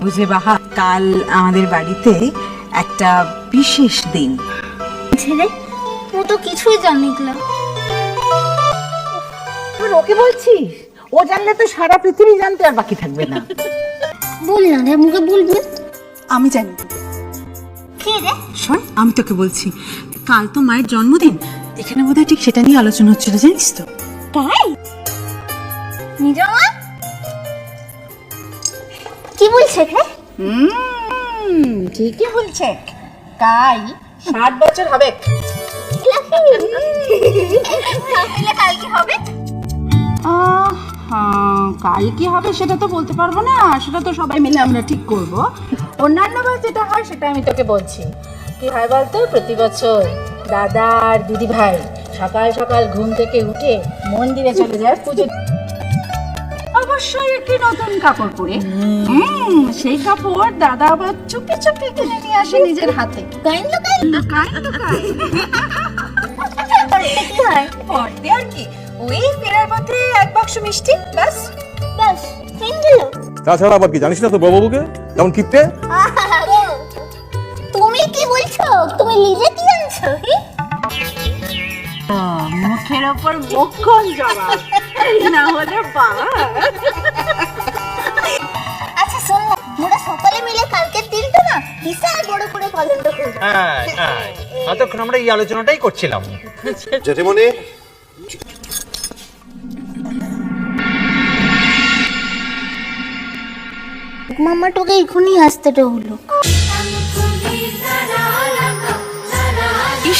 বুঝে বাহা কাল আমাদের বাড়িতে একটা বিশেষ দিন। ছেলে ও তো কিছুই জানিকলা তুই ওকে বলছিস? ও জানলে তো সারা পৃথিবী জানতে আর বাকি থাকবে না। বল না রে মুখে বলবি আমি জানি। কে রে? শোন আমি তোকে বলছি কাল তো মায়ের জন্মদিন। এখানে বোধহয় ঠিক সেটা নিয়ে আলোচনা হচ্ছিল জানিস তো? তাই? নিজা মা কি বলছে হুম ঠিকই বলছে। কাই ষাট বছর হবে। তাহলে কাল কি হবে? হ্যাঁ, কাল কি হবে সেটা তো বলতে পারব না সেটা তো সবাই মিলে আমরা ঠিক করব। অন্যান্য বার যেটা হয় সেটা আমি তোকে বলছি। কি হয় বলতো প্রতি বছর দাদা আর দিদি ভাই সকাল সকাল ঘুম থেকে উঠে মন্দিরে চলে যায় পুজো অবশ্যই একটি নতুন কাপড় পরে। হুম সেই কাপড় দাদা আবার চুপি চুপি কিনে নিয়ে আসে নিজের হাতে। গাইন তো গাইন। কাই তো কাই কি হয় পরে আর কি। ওই ফেরার পথে এক বাক্স মিষ্টি বাস তাছাড়া আবার কি জানিস না তো বাবুকে? কেমন কিপটে? তুমি কি বলছো? তুমি নিজে কি জানছো হি? মুখের ওপর মক্ষণ জবাব? না হলে বাবা আচ্ছা শোন না মোরা সকালে মিলে কালকে দিনটা না বিশাল বড় করে পালন করব। হ্যাঁ হ্যাঁ। এতক্ষণ আমরা এই আলোচনাটাই করছিলাম। জেঠিমণি? মামা তোকে এখনই আসতেটা হলো।